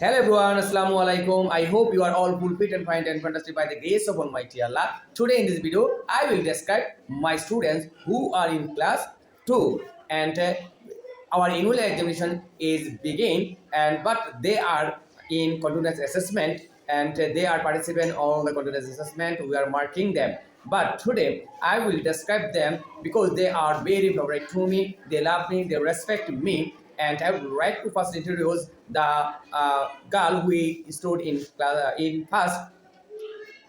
Hello everyone, Assalamu alaikum. I hope you are all fit and fine and fantastic by the grace of Almighty Allah. Today in this video, I will describe my students who are in class 2 and uh, our annual examination is begin and but they are in continuous assessment and uh, they are participant on the continuous assessment. We are marking them. But today I will describe them because they are very favorite to me. They love me. They respect me. And I would like to first introduce the uh, girl who stood in uh, in first.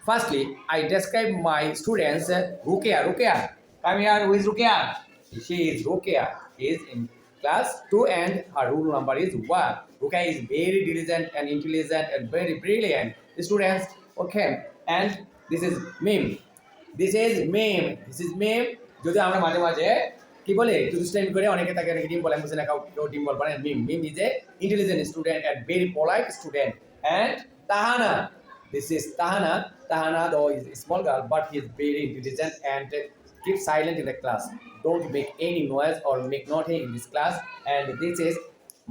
Firstly, I describe my students. Uh, Rukia, Rukia, come here. Who is Rukia? She is Rukia. Is in class two, and her roll number is one. Rukia is very diligent and intelligent and very brilliant. Students, okay. And this is Mim. This is Mim this is Mim যদি আমরা মাঝে মাঝে কি বলে একটু করে অনেকে তাকে অনেকে ডিম বলে আমি বুঝি না কাউ কেউ ডিম বল পারে Mim Mim is a intelligent student and very polite student and Tahana this is Tahana Tahana though is small girl but he is very intelligent and keep silent in the class don't make any noise or make nothing in this class and this is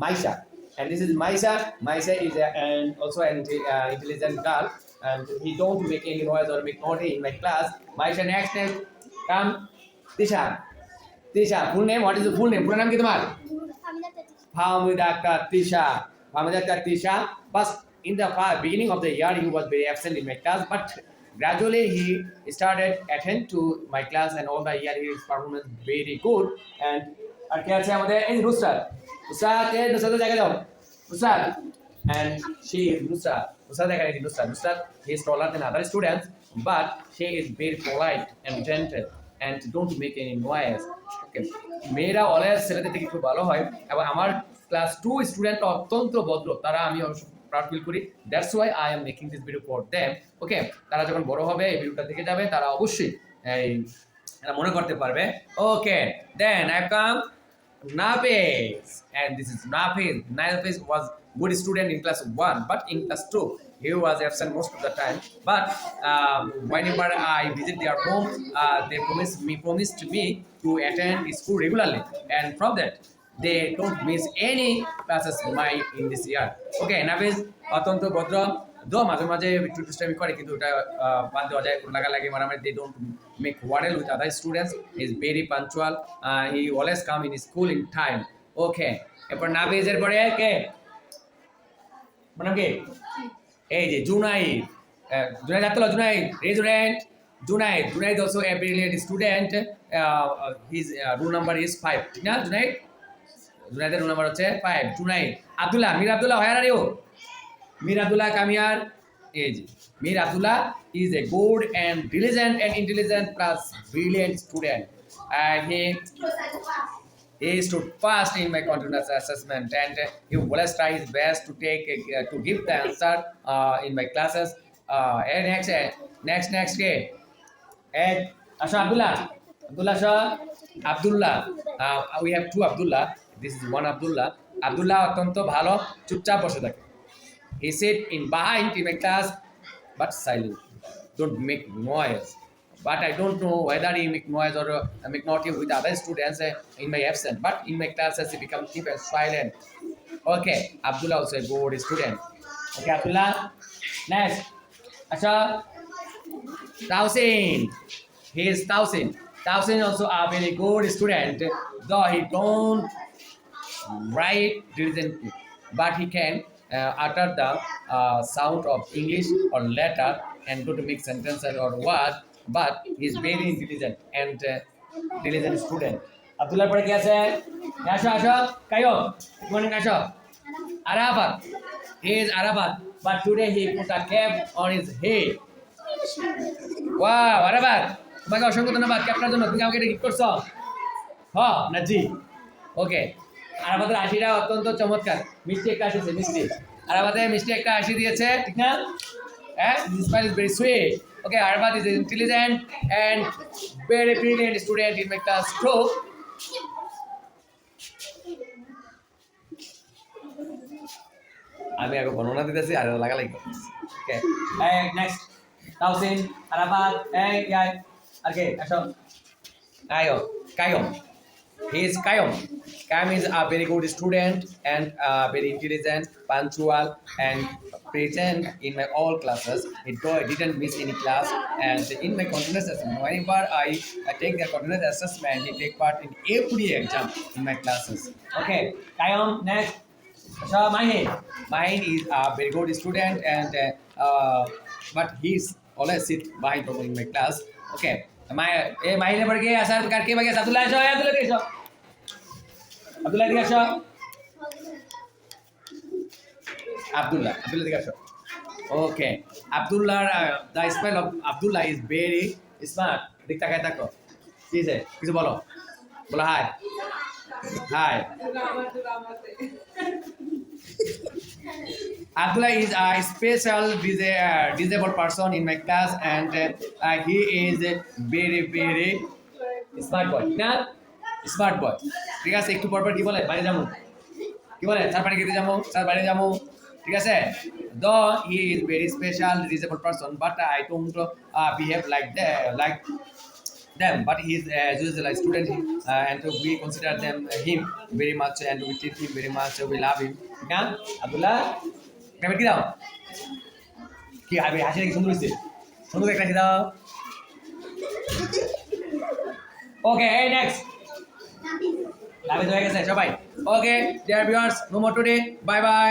Maisha and this is Maisha Maisha is a, and also an uh, intelligent girl and he don't make any noise or make naughty in my class. Maisha next name come Trisha full name what is full name পুরো নাম কি তোমার ফাহমিদা আক্তার তৃষা ফাহমিদা আক্তার তৃষা বাস in the beginning of the year he was very absent in my class but gradually he started attend to my class and all the year his performance very good and আর কে আছে আমাদের এই নুসরাত নুসরাত এই নুসরাতের জায়গায় যাও Nusrat and she is Nusrat Nusrat দেখা যাচ্ছে Nusrat Nusrat he is taller than other students but she is very polite and gentle and don't make any noise. Okay মেয়েরা always ছেলেদের থেকে একটু ভালো হয়। এবং আমার ক্লাস টু স্টুডেন্ট অত্যন্ত ভদ্র। তারা আমি প্রাউড ফিল করি। That's why I am making this video for them okay তারা যখন বড় হবে, এই ভিডিওটা দেখে যাবে, তারা অবশ্যই এই মনে করতে পারবে। Okay then I come Nafis, and this is Nafis. Nafis was good student in class one, but in class two he was absent most of the time. But um, whenever I visit their home, uh, they promised me promised me to attend school regularly, and from that they don't miss any classes my in this year. Okay, Nafis অত্যন্ত ভদ্র দো মাঝে মাঝে একটু দুষ্টামি করে কিন্তু ওটা বাদ দেওয়া যায় লাগালাগি মারামারি make quarrel with other students is very punctual he always come in school in time okay এরপর না নাবিজের পরে কে? মানে কি এই যে জুনাইদ। জুনাইদ হাত Junaid. রেজুরেন্ট Junaid. Junaid. Also a brilliant student his roll number is five ঠিক না, জুনাইদ? জুনাইদের রুল নাম্বার হচ্ছে five Junaid. Abdullah, Mir Abdullah how are you? Mir Abdullah Kamiar is Mir Abdullah is a good and diligent and intelligent plus brilliant student. And he stood fast in my continuous assessment and uh, he always try his best to take uh, to give the answer uh, in my classes. Uh, and next uh, next next day, and Asha Abdullah, Abdullah Shah, Abdullah. Uh, we have two Abdullah. This is one Abdullah. Abdullah অত্যন্ত ভালো চুপচাপ বসে He said in behind in my class, but silent. Don't make noise. But I don't know whether he make noise or uh, make naughty with other students uh, in my absence. But in my classes, he become keep silent. Okay, Abdullah also a good student. Okay, Abdullah. Next. Acha. Tausin. He is Tausin. Tausin also a very good student. Though he don't write diligently, but he can utter the uh, sound of English or letter and go to make sentences or word. But he is very intelligent and uh, diligent student. Abdullah পরে কি আছে আসো আসো Caio good morning আসো Arafat he is Arafat but today he put a cap on his head wow Arafat তোমাকে অসংখ্য ধন্যবাদ ক্যাপটার জন্য তুমি আমাকে এটা গিফট করছ হ না জি ওকে আর আমাদের হাসিটা অত্যন্ত চমৎকার। মিষ্টি একটা হাসিছে মিষ্টি। আর আমাদের মিষ্টি একটা হাসি দিয়েছে ঠিক না? হ্যাঁ? Smile is very sweet okay Arbad is intelligent and very brilliant student in my class too আমি আগে বর্ণনা দিতেছি আর লাগালাগি ওকে নেক্সট তাওসিন আরাফাত এই আর কে? আসো। কায়ম কায়ম He is Kayom. Kayom is a very good student and uh, very intelligent, punctual, and present in my all classes. He didn't miss any class. And in my continuous assessment, whenever I, I take the continuous assessment, he take part in every exam in my classes. Okay, Kayom, next. So Mahin, Mahin is a very good student and uh, uh, but he's always sit behind in my class. Okay. এ মাহিনে পড়ে গিয়ে আসার কার কে বাকি আব্দুল্লাহ, এসো আব্দুল্লাহ এসো। আব্দুল্লাহ এদিকে আসো। আব্দুল্লাহ আব্দুল্লাহ এদিকে আসো। Okay Abdullah the spell of Abdullah is very smart দিক তাকায় থাকো। কি আছে কিছু বলো। বলো hi hi Abdullah is a special dis- uh, disabled person in my class and uh, uh, he is a very very smart boy না smart boy ঠিক আছে একটু পরপর কি বলে বাইরে যাবো কি বলে স্যার পানি খেতে যাবো স্যার বাইরে যাবো ঠিক আছে the he is very special disable person but I don't behave like like them but he is uh, as usual a student uh, and we consider them uh, him very much and we treat him very much we love him কেন আব্দুল্লাহ কি দাও? কি আবে হাসি নাকি সুন্দর হয়েছে? সুন্দর একটা হাসি দাও। ওকে এই নেক্সট লাভিত হয়ে গেছে সবাই। Okay dear viewers no more today bye bye